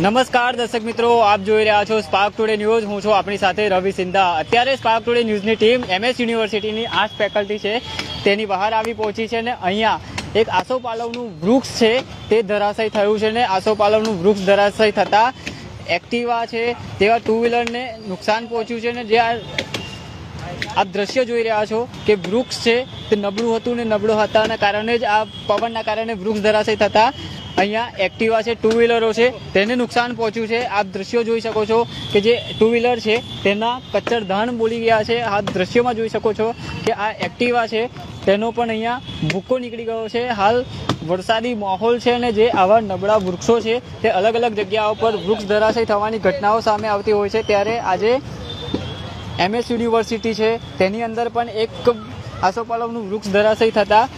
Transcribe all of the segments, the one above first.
નમસ્કાર, દર્શક મિત્રો, આપ જોઈ રહ્યા છો સ્પાર્ક ટુડે ન્યૂઝ હું છું આપણી સાથે રવિ સિંધા. અત્યારે સ્પાર્ક ટુડે ન્યૂઝની ટીમ એમએસ યુનિવર્સિટીની આર્ટ્સ ફેકલ્ટી છે, તેની બહાર આવી પહોંચી છે અને અહીંયા એક આસોપાલવનું વૃક્ષ છે, તે ધરાશય થયું છે ને આસોપાલવનું વૃક્ષ ધરાશય થતાં એક્ટિવા છે, તેવા ટુ વ્હીલરને નુકસાન પહોંચ્યું છે ને જે આ દ્રશ્ય જોઈ રહ્યા છો કે વૃક્ષ છે, તે નબળું હતું ને નબળું હતાના કારણે જ આ પવનના કારણે વૃક્ષ ધરાશય થતા અહીંયા એક્ટિવા છે ટુ વ્હીલરો છે, તેને નુકસાન પહોંચ્યું છે. આપ દ્રશ્યો જોઈ શકો છો કે જે ટુ વ્હીલર છે, તેના કચ્ચર ધાન બોલી ગયા છે. આ દ્રશ્યોમાં જોઈ શકો છો કે આ એક્ટિવા છે, તેનો પણ અહીંયા ભૂકો નીકળી ગયો છે. હાલ વરસાદી માહોલ છે અને જે આવા નબળા વૃક્ષો છે, તે અલગ અલગ જગ્યાઓ પર વૃક્ષ ધરાશય થવાની ઘટનાઓ સામે આવતી હોય છે. ત્યારે આજે એમએસ યુનિવર્સિટી છે, તેની અંદર પણ એક આસોપાલવનું વૃક્ષ ધરાશય થતાં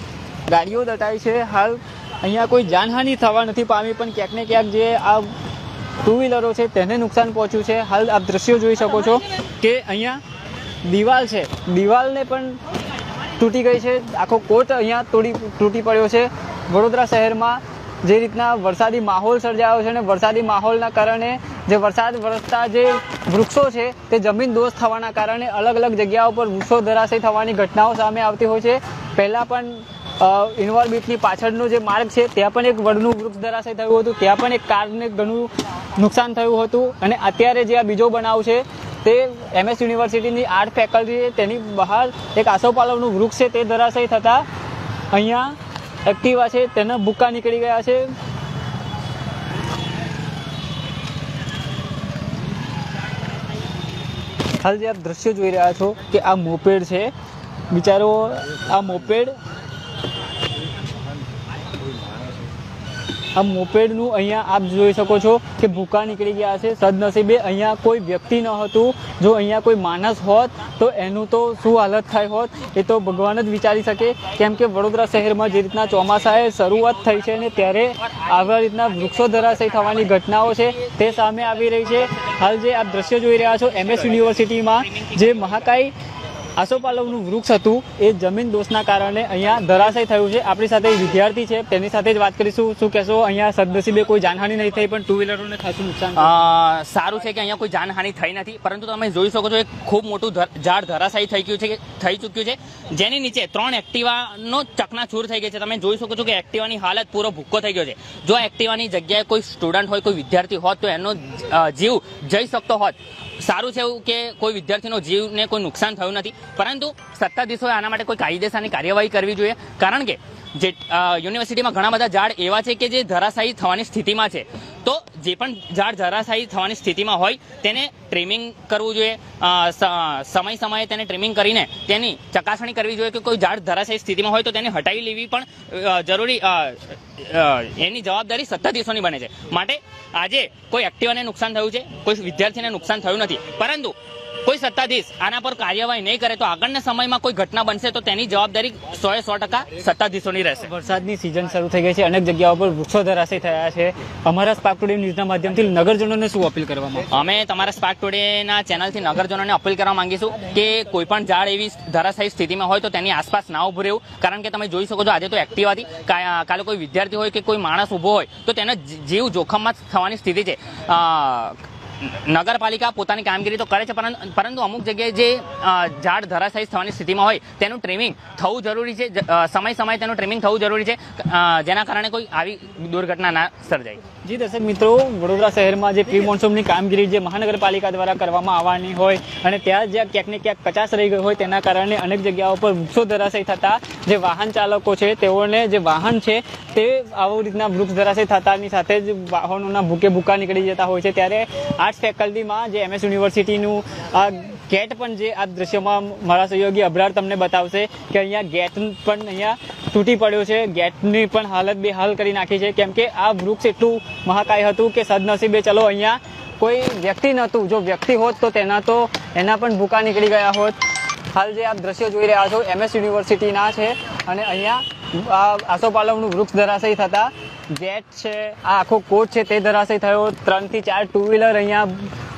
ગાડીઓ દટાઈ છે. હાલ અહીંયા કોઈ જાનહાનિ થવા નથી પામી, પણ ક્યાંક ને ક્યાંક જે આ ટુ વ્હીલરો છે તેને નુકસાન પહોંચ્યું છે. હાલ આપ દ્રશ્યો જોઈ શકો છો કે અહીંયા દિવાલ છે. દિવાલને પણ તૂટી ગઈ છે. આખો કોટ અહીંયા તોડી, તૂટી પડ્યો છે. વડોદરા શહેરમાં જે રીતના વરસાદી માહોલ સર્જાયો છે અને વરસાદી માહોલના કારણે જે વરસાદ વરસતા જે વૃક્ષો છે તે જમીન દોષ થવાના કારણે અલગ અલગ જગ્યાઓ પર વૃક્ષો ધરાશય થવાની ઘટનાઓ સામે આવતી હોય છે. પહેલાં પણ ઇન્વોર બીચની પાછળનો જે માર્ગ છે, ત્યાં પણ એક વડનું વૃક્ષ ધરાશય થયું હતું. ત્યાં પણ એક કારને ઘણું નુકસાન થયું હતું. અને અત્યારે જે આ બીજો બનાવ છે, તે એમએસ યુનિવર્સિટીની આર્ટ ફેકલ્ટી તેની બહાર એક આસોપાલવનું વૃક્ષ છે, તે ધરાશય થતાં અહીંયા એક્ટિવા છે, તેના ભૂક્કા નીકળી ગયા છે. હાલ જે આપ દ્રશ્ય જોઈ રહ્યા છો, કે આ મોપેડ છે. બિચારો આ મોપેડ આ મોપેડનું અહીંયા આપ જોઈ શકો છો કે ભૂકા નીકળી ગયા છે. સદનસીબે અહીંયા કોઈ વ્યક્તિ ન હતું. જો અહીંયા કોઈ માણસ હોત, તો એનું તો શું હાલત થાય હોત? એ તો ભગવાન જ વિચારી શકે. કેમ કે વડોદરા શહેરમાં જે રીતના ચોમાસાએ શરૂઆત થઈ છે ને ત્યારે આવા રીતના વૃક્ષો ધરાશય થવાની ઘટનાઓ છે, તે સામે આવી રહી છે. હાલ જે આપ દ્રશ્ય જોઈ રહ્યા છો એમએસ યુનિવર્સિટીમાં, જે મહાકાય આસોપાલવનું વૃક્ષ હતું. એ જમીન દોષના કારણે અહીંયા ધરાશય થયું છે. આપણી સાથે વિદ્યાર્થી છે. તેની સાથે જ વાત કરીશું. શું કહેશો? અહીંયા સદનસીબે કોઈ જાનહાની નહીં થઈ, પણ ટુ વ્હીલરોને ખાસું નુકસાન સારું છે કે અહીંયા કોઈ જાનહાનિ થઈ નથી, પરંતુ તમે જોઈ શકો છો, એક ખૂબ મોટું ઝાડ ધરાશાયી થઈ ગયું છે થઈ ચૂક્યું છે. જેની નીચે ત્રણ એક્ટિવાનો ચકનાચૂર થઈ ગઈ છે. તમે જોઈ શકો છો કે એક્ટિવાની હાલત પૂરો ભૂક્કો થઈ ગયો છે. જો એક્ટિવાની જગ્યાએ કોઈ સ્ટુડન્ટ હોય, કોઈ વિદ્યાર્થી હોત, તો એનો જીવ જઈ શકતો હોત. સારું છે એવું કે કોઈ વિદ્યાર્થીનો જીવને કોઈ નુકસાન થયું નથી. પરંતુ સત્તાધીશોએ આના માટે કોઈ કાયદેસરની કાર્યવાહી કરવી જોઈએ. કારણ કે જે યુનિવર્સિટીમાં ઘણા બધા ઝાડ એવા છે કે જે ધરાશાયી થવાની સ્થિતિમાં છે. તો જે પણ ઝાડ ધરાશાયી થવાની સ્થિતિમાં હોય, તેને ટ્રીમિંગ કરવું જોઈએ સમય સમયે તેને ટ્રીમિંગ કરીને તેની ચકાસણી કરવી જોઈએ કે કોઈ ઝાડ ધરાશાયી સ્થિતિમાં હોય તો તેને હટાવી લેવી પણ જરૂરી એની જવાબદારી સત્તાધીશોની બને છે. માટે આજે કોઈ એક્ટિવાને નુકસાન થયું છે, કોઈ વિદ્યાર્થીને નુકસાન થયું નથી. પરંતુ કોઈ સત્તાધીશ આના પર કાર્યવાહી નહીં કરે તો આગળના સમયમાં કોઈ ઘટના બનશે તો તેની જવાબદારી સો એ સો ટકા સત્તાધીશોની રહેશે. વરસાદની સિઝન શરૂ થઈ ગઈ છે. અનેક જગ્યાઓ પર વૃક્ષો ધરાશય થયા છે. અમારા સ્પાર્ક ટુડે ન્યૂઝના માધ્યમથી નગરજનોને શું અપીલ કરવામાં અમે તમારા સ્પાર્ક ટુડેના ચેનલથી નગરજનોને અપીલ કરવા માંગીશું કે કોઈ પણ ઝાડ એવી ધરાશાયી સ્થિતિમાં હોય તો તેની આસપાસ ના ઉભું રહેવું. કારણ કે તમે જોઈ શકો છો આજે તો એક્ટિવાથી કાલે કોઈ વિદ્યાર્થી હોય કે કોઈ માણસ ઊભો હોય તો તેનો જીવ જોખમમાં થવાની સ્થિતિ છે. નગરપાલિકા પોતાની કામગીરી તો કરે છે પરંતુ પરંતુ અમુક જગ્યાએ જે ઝાડ ધરાશાયી થવાની સ્થિતિમાં હોય તેનું ટ્રીમિંગ થવું જરૂરી છે સમય સમય તેનું ટ્રીમિંગ થવું જરૂરી છે જેના કારણે કોઈ આવી દુર્ઘટના ના સર્જાય. જી દર્શક મિત્રો વડોદરા શહેરમાં જે પ્રી મોન્સૂનની કામગીરી જે મહાનગરપાલિકા દ્વારા કરવામાં આવવાની હોય અને ત્યાં જ્યાં ક્યાંક ને ક્યાંક કચાશ રહી ગઈ હોય તેના કારણે અનેક જગ્યાઓ પર વૃક્ષો ધરાશય થતા જે વાહન ચાલકો છે તેઓને જે વાહન છે તે આવું રીતના વૃક્ષ ધરાશય થતાની સાથે જ વાહનોના ભૂકે ભૂકા નીકળી જતા હોય છે. ત્યારે આર્ટ્સ ફેકલ્ટીમાં જે એમએસ યુનિવર્સિટીનું આ ગેટ પણ જે આ દ્રશ્યમાં મારા સહયોગી અબરાર તમને બતાવશે કે અહીંયા ગેટ પણ અહીંયા તૂટી પડ્યો છે. ગેટની પણ હાલત બે હાલ કરી નાખી છે. કેમ કે આ વૃક્ષ એટલું મહાકાય હતું કે સદનસીબે ચલો અહીંયા કોઈ વ્યક્તિ નહોતું. જો વ્યક્તિ હોત તો તેના તો એના પણ ભૂકા નીકળી ગયા હોત. હાલ જે આપ દ્રશ્યો જોઈ રહ્યા છો એમએસ યુનિવર્સિટીના છે અને અહીંયા આસોપાલવનું વૃક્ષ ધરાશય થતા ગેટ છે, આ આખો કોચ છે, તે ધરાશય થયો. ત્રણથી ચાર ટુ વ્હીલર અહીંયા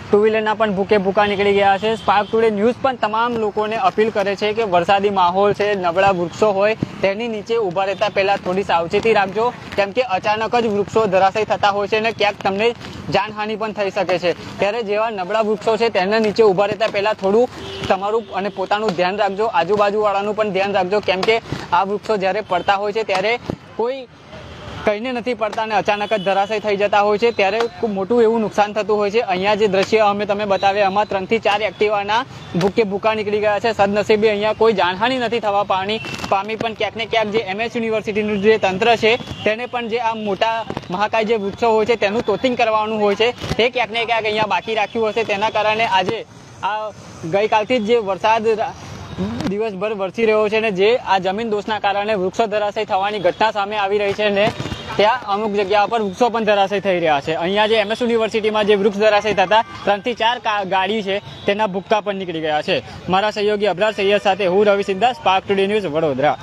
ટુ વ્હીલરના પણ ભૂકે ભૂકા નીકળી ગયા છે. સ્પાર્ક ટુડે ન્યૂઝ પણ તમામ લોકોને અપીલ કરે છે કે વરસાદી માહોલ છે, નબળા વૃક્ષો હોય, તેની નીચે ઊભા રહેતા પહેલાં થોડી સાવચેતી રાખજો. કેમ કે અચાનક જ વૃક્ષો ધરાશય થતા હોય છે અને ક્યાંક તમને જાનહાનિ પણ થઈ શકે છે. ત્યારે જેવા નબળા વૃક્ષો છે, તેના નીચે ઊભા રહેતા પહેલાં થોડું તમારું અને પોતાનું ધ્યાન રાખજો. આજુબાજુવાળાનું પણ ધ્યાન રાખજો. કેમ કે આ વૃક્ષો જ્યારે પડતા હોય છે, ત્યારે કોઈ કહીને નથી પડતા અને અચાનક જ ધરાશય થઈ જતા હોય છે. ત્યારે ખૂબ મોટું એવું નુકસાન થતું હોય છે. અહીંયા જે દ્રશ્ય અમે તમે બતાવ્યા, એમાં ત્રણથી ચાર એક્ટિવાના ભૂકે ભૂકા નીકળી ગયા છે. સદનસીબે અહીંયા કોઈ જાનહાની નથી થવા પાણી પામી, પણ ક્યાંક ને ક્યાંક જે એમએસ યુનિવર્સિટીનું જે તંત્ર છે, તેને પણ જે આ મોટા મહાકાય જે વૃક્ષો હોય છે, તેનું તોતિંગ કરવાનું હોય છે. તે ક્યાંક ને ક્યાંક અહીંયા બાકી રાખ્યું હશે. તેના કારણે આજે આ ગઈકાલથી જ જે વરસાદ દિવસભર વરસી રહ્યો છે ને જે આ જમીન દોષના કારણે વૃક્ષો ધરાશય થવાની ઘટના સામે આવી રહી છે ને ત્યાં અમુક જગ્યા પર વૃક્ષો પણ ધરાશય થઈ રહ્યા છે. અહીંયા જે એમએસ યુનિવર્સિટીમાં જે વૃક્ષ ધરાશય થતા ત્રણથી ચાર ગાડી છે, તેના ભૂક્કા પણ નીકળી ગયા છે. મારા સહયોગી અબરાર સૈયદ સાથે હું Ravi Siddha spark today news Vadodara.